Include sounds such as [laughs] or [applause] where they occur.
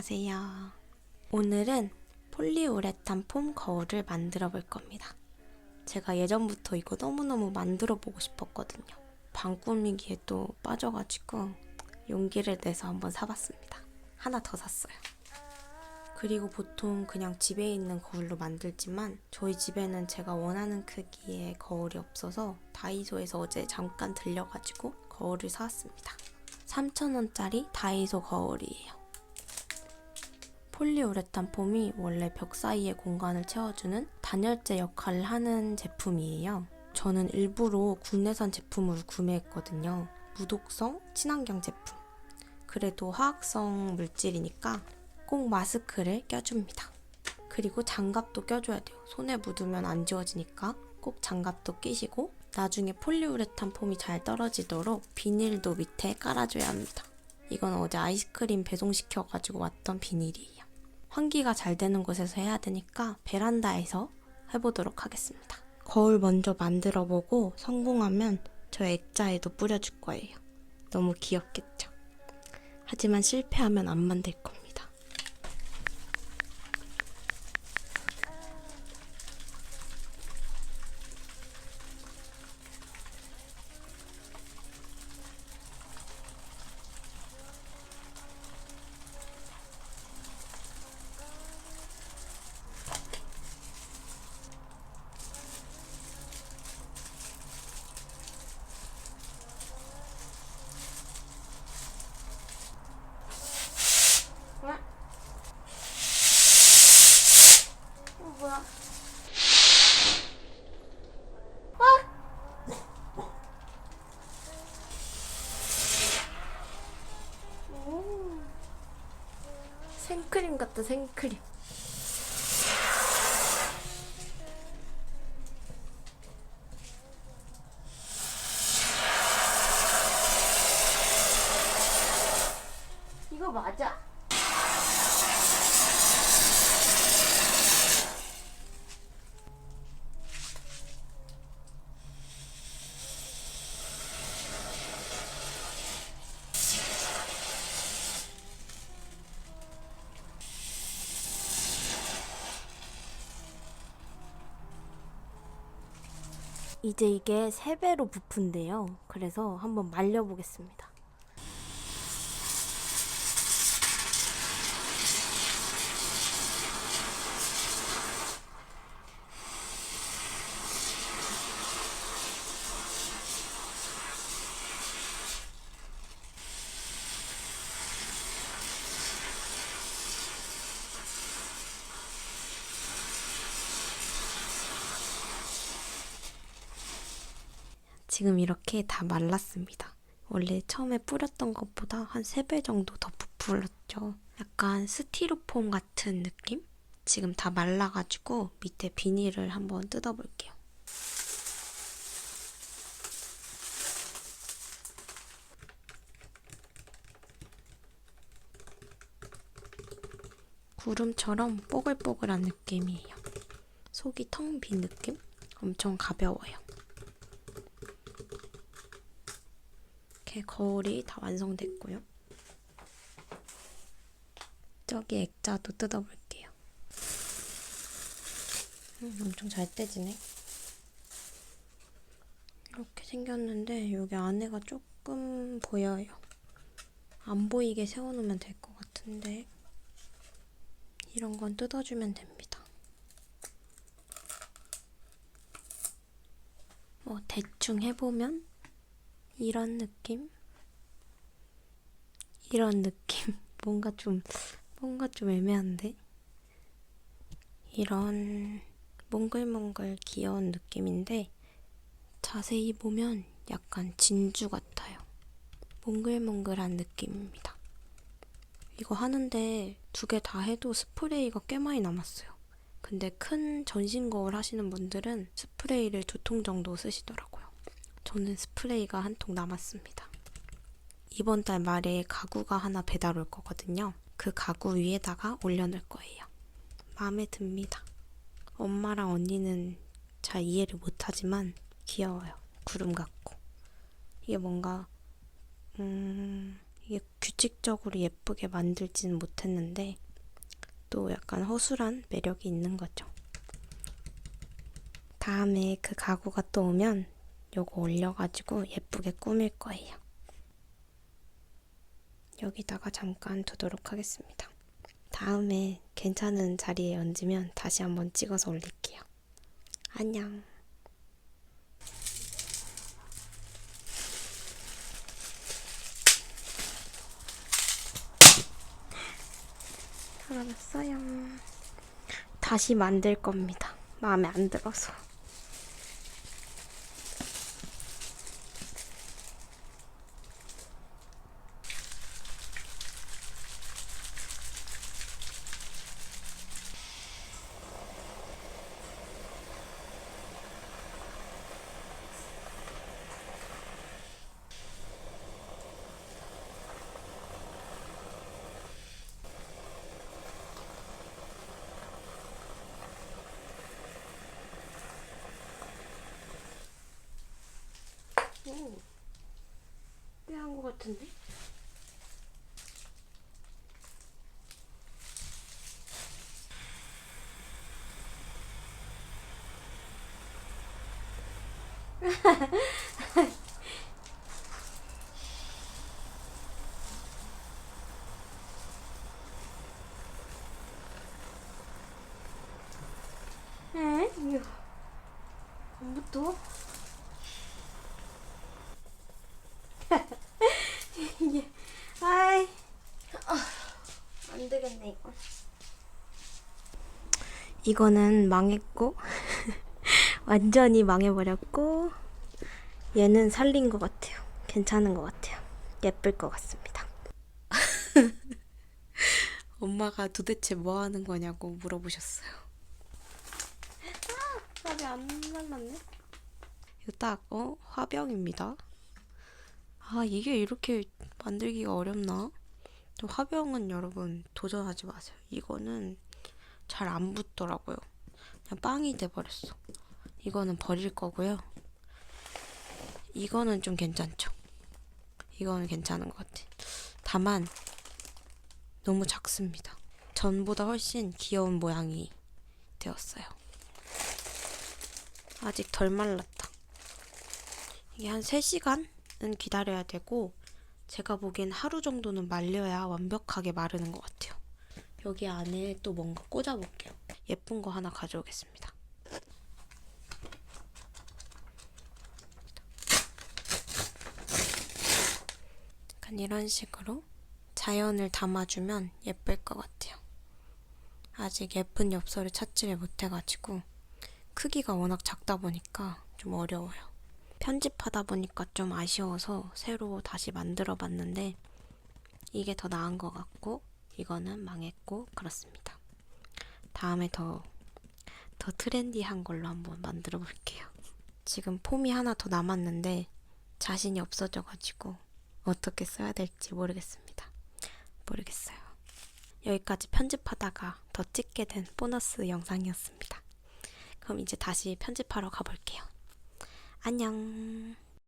안녕하세요. 오늘은 폴리우레탄 폼 거울을 만들어 볼 겁니다. 제가 예전부터 이거 너무너무 만들어 보고 싶었거든요. 방 꾸미기에 또 빠져가지고 용기를 내서 한번 사봤습니다. 하나 더 샀어요. 그리고 보통 그냥 집에 있는 거울로 만들지만 저희 집에는 제가 원하는 크기의 거울이 없어서 다이소에서 어제 잠깐 들려가지고 거울을 사왔습니다. 3,000원짜리 다이소 거울이에요. 폴리우레탄 폼이 원래 벽 사이의 공간을 채워주는 단열재 역할을 하는 제품이에요. 저는 일부러 국내산 제품을 구매했거든요. 무독성 친환경 제품. 그래도 화학성 물질이니까 꼭 마스크를 껴줍니다. 그리고 장갑도 껴줘야 돼요. 손에 묻으면 안 지워지니까 꼭 장갑도 끼시고 나중에 폴리우레탄 폼이 잘 떨어지도록 비닐도 밑에 깔아줘야 합니다. 이건 어제 아이스크림 배송시켜가지고 왔던 비닐이에요. 환기가 잘 되는 곳에서 해야 되니까 베란다에서 해보도록 하겠습니다. 거울 먼저 만들어 보고 성공하면 저 액자에도 뿌려줄 거예요. 너무 귀엽겠죠? 하지만 실패하면 안 만들 겁니다. 어, 뭐야? 오. 생크림 같다, 생크림. 이거 맞아? 이제 이게 3배로 부푼대요. 그래서 한번 말려보겠습니다. 지금 이렇게 다 말랐습니다. 원래 처음에 뿌렸던 것보다 한 3배 정도 더 부풀었죠. 약간 스티로폼 같은 느낌? 지금 다 말라가지고 밑에 비닐을 한번 뜯어볼게요. 구름처럼 뽀글뽀글한 느낌이에요. 속이 텅 빈 느낌? 엄청 가벼워요. 이렇게 거울이 다 완성됐고요. 저기 액자도 뜯어볼게요. 음, 엄청 잘 떼지네. 이렇게 생겼는데 여기 안에가 조금 보여요. 안 보이게 세워놓으면 될 것 같은데 이런 건 뜯어주면 됩니다. 뭐 대충 해보면 이런 느낌? 이런 느낌? [laughs] 뭔가 좀, 뭔가 좀 애매한데? 이런 몽글몽글 귀여운 느낌인데, 자세히 보면 약간 진주 같아요. 몽글몽글한 느낌입니다. 이거 하는데 두 개 다 해도 스프레이가 꽤 많이 남았어요. 근데 큰 전신 거울 하시는 분들은 스프레이를 두 통 정도 쓰시더라고요. 저는 스프레이가 한 통 남았습니다. 이번 달 말에 가구가 하나 배달 올 거거든요. 그 가구 위에다가 올려놓을 거예요. 마음에 듭니다. 엄마랑 언니는 잘 이해를 못하지만 귀여워요. 구름 같고. 이게 뭔가, 음, 이게 규칙적으로 예쁘게 만들지는 못했는데 또 약간 허술한 매력이 있는 거죠. 다음에 그 가구가 또 오면 요거 올려가지고 예쁘게 꾸밀 거예요. 여기다가 잠깐 두도록 하겠습니다. 다음에 괜찮은 자리에 얹으면 다시 한번 찍어서 올릴게요. 안녕. 털어놨어요. 다시 만들 겁니다. 마음에 안 들어서. 오, 꽤한 것 같은데? [laughs] 에? 이거 전부터? 이게 아이 아, 안 되겠네 이거. 이거는 망했고 [laughs] 완전히 망해버렸고 얘는 살린 것 같아요. 괜찮은 것 같아요. 예쁠 것 같습니다. [laughs] 엄마가 도대체 뭐 하는 거냐고 물어보셨어요. 아, 아직 안 말랐네. 이거 딱 어? 화병입니다. 아, 이게 이렇게 만들기가 어렵나? 또 화병은 여러분 도전하지 마세요. 이거는 잘 안 붙더라고요. 그냥 빵이 돼버렸어. 이거는 버릴 거고요. 이거는 좀 괜찮죠? 이거는 괜찮은 것 같아. 다만 너무 작습니다. 전보다 훨씬 귀여운 모양이 되었어요. 아직 덜 말랐다. 이게 한 3시간은 기다려야 되고 제가 보기엔 하루 정도는 말려야 완벽하게 마르는 것 같아요. 여기 안에 또 뭔가 꽂아볼게요. 예쁜 거 하나 가져오겠습니다. 약간 이런 식으로 자연을 담아주면 예쁠 것 같아요. 아직 예쁜 엽서를 찾지를 못해가지고 크기가 워낙 작다 보니까 좀 어려워요. 편집하다 보니까 좀 아쉬워서 새로 다시 만들어 봤는데 이게 더 나은 것 같고 이거는 망했고 그렇습니다. 다음에 더, 더 트렌디한 걸로 한번 만들어 볼게요. 지금 폼이 하나 더 남았는데 자신이 없어져가지고 어떻게 써야 될지 모르겠습니다. 모르겠어요. 여기까지 편집하다가 더 찍게 된 보너스 영상이었습니다. 그럼 이제 다시 편집하러 가볼게요. 안녕.